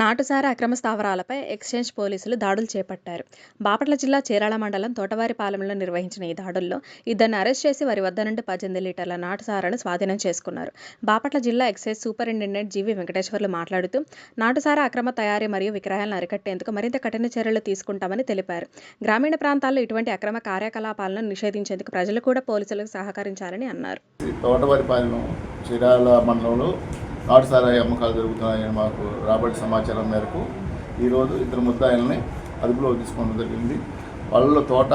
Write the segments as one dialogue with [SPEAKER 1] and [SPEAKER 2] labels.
[SPEAKER 1] నాటుసార అక్రమ స్థావరాలపై ఎక్స్చేంజ్ పోలీసులు దాడులు చేపట్టారు. బాపట్ల జిల్లా చీరాల మండలం తోటవారిపాలెంలో నిర్వహించిన ఈ దాడుల్లో ఇద్దరిని అరెస్ట్ చేసి వారి వద్ద నుండి పద్దెనిమిది లీటర్ల నాటుసారాను స్వాధీనం చేసుకున్నారు. బాపట్ల జిల్లా ఎక్సైజ్ సూపరింటెండెంట్ జీవి వెంకటేశ్వర్లు మాట్లాడుతూ నాటుసారా అక్రమ తయారీ మరియు విక్రయాలను అరికట్టేందుకు మరింత కఠిన చర్యలు తీసుకుంటామని తెలిపారు. గ్రామీణ ప్రాంతాల్లో ఇటువంటి అక్రమ కార్యకలాపాలను నిషేధించేందుకు ప్రజలు కూడా పోలీసులకు సహకరించాలని అన్నారు.
[SPEAKER 2] తోటవారిపాలెం చీరాల మండలంలో నాటు సారాయి అమ్మకాలు జరుగుతున్నాయని మాకు రాబడి సమాచారం మేరకు ఈరోజు ఇద్దరు ముద్దాయిల్ని అదుపులో తీసుకోవడం జరిగింది. వాళ్ళలో తోట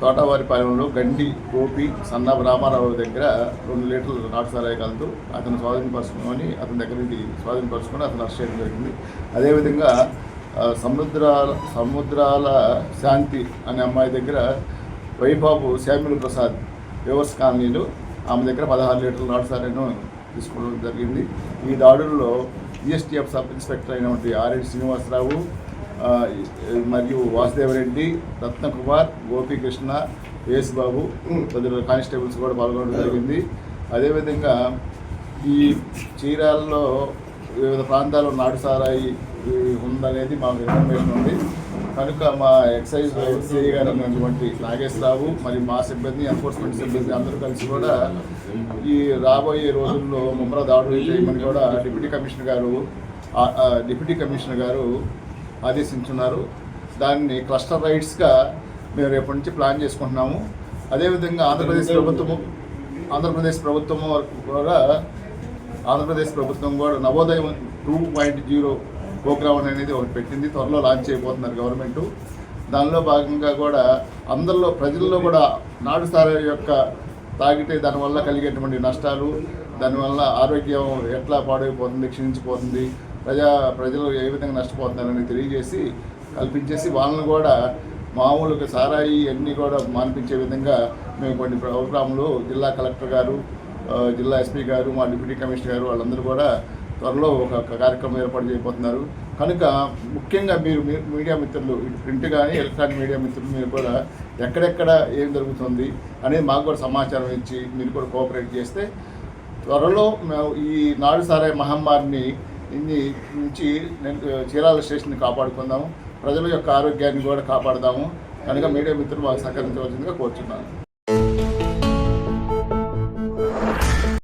[SPEAKER 2] తోటవారి పాలనలో గండి గోపి సన్న రామారావు దగ్గర రెండు లీటర్లు నాటు సారాయి కలదు. అతను స్వాధీనపరుచుకొని అతని దగ్గర నుంచి స్వాధీనపరుచుకొని అతను అరెస్ట్ చేయడం జరిగింది. అదేవిధంగా సముద్రాల సముద్రాల శాంతి అనే అమ్మాయి దగ్గర వైబాబు శామ్యుల్ ప్రసాద్ వ్యూవర్స్ కాలనీలో ఆమె దగ్గర పదహారు లీటర్ల నాటు సారాయిను తీసుకోవడం జరిగింది. ఈ దాడుల్లో ఈఎస్టీఎఫ్ సబ్ ఇన్స్పెక్టర్ అయినటువంటి ఆర్ఎన్ శ్రీనివాసరావు మరియు మరియు వాసుదేవరెడ్డి రత్నకుమార్ గోపీకృష్ణ యేసుబాబు తదితర కానిస్టేబుల్స్ కూడా పాల్గొనడం జరిగింది. అదేవిధంగా ఈ చీరాల్లో వివిధ ప్రాంతాల్లో నాటు సారాయి ఉందనేది మాకు ఇన్ఫర్మేషన్ ఉంది. కనుక మా ఎక్సైజ్ సిఐ గారు ఉన్నటువంటి నాగేశ్వరరావు మరి మా సిబ్బంది ఎన్ఫోర్స్మెంట్ సిబ్బంది అందరూ కలిసి కూడా ఈ రాబోయే రోజుల్లో ముమ్మర దాడులు చేయమని కూడా డిప్యూటీ కమిషనర్ గారు డిప్యూటీ కమిషనర్ గారు ఆదేశించున్నారు. దాన్ని క్లస్టర్ రైట్స్గా మేము రేపటి నుంచి ప్లాన్ చేసుకుంటున్నాము. అదేవిధంగా ఆంధ్రప్రదేశ్ ప్రభుత్వము ఆంధ్రప్రదేశ్ ప్రభుత్వము కూడా ఆంధ్రప్రదేశ్ ప్రభుత్వం కూడా నవోదయం టూ పాయింట్ జీరో గోగ్రౌండ్ అనేది ఒకటి పెట్టింది. త్వరలో లాంచ్ అయిపోతున్నారు గవర్నమెంట్ దానిలో భాగంగా కూడా అందరిలో ప్రజల్లో కూడా నాడు సారాయి యొక్క తాగితే దానివల్ల కలిగేటువంటి నష్టాలు దానివల్ల ఆరోగ్యం ఎట్లా పాడైపోతుంది క్షీణించిపోతుంది ప్రజా ప్రజలు ఏ విధంగా నష్టపోతున్నారని తెలియజేసి కల్పించేసి వాళ్ళని కూడా మామూలుగా సారాయి అన్నీ కూడా మానిపించే విధంగా మేము కొన్ని ప్రోగ్రాంలు జిల్లా కలెక్టర్ గారు జిల్లా ఎస్పీ గారు మా డిప్యూటీ కమిషనర్ గారు వాళ్ళందరూ కూడా త్వరలో ఒక కార్యక్రమం ఏర్పాటు చేయబోతున్నారు. కనుక ముఖ్యంగా మీరు మీడియా మిత్రులు ప్రింట్ కానీ ఎలక్ట్రానిక్ మీడియా మిత్రులు మీరు కూడా ఎక్కడెక్కడ ఏం జరుగుతుంది అనేది మాకు కూడా సమాచారం ఇచ్చి మీరు కూడా కోఆపరేట్ చేస్తే త్వరలో ఈ నాడు సారాయి మహమ్మారిని ఇన్ని నుంచి నేను చీరాల స్టేషన్ని కాపాడుకుందాము. ప్రజల యొక్క ఆరోగ్యాన్ని కూడా కాపాడదాము. కనుక మీడియా మిత్రులు మాకు సహకరించవలసిందిగా కోరుచున్నాను.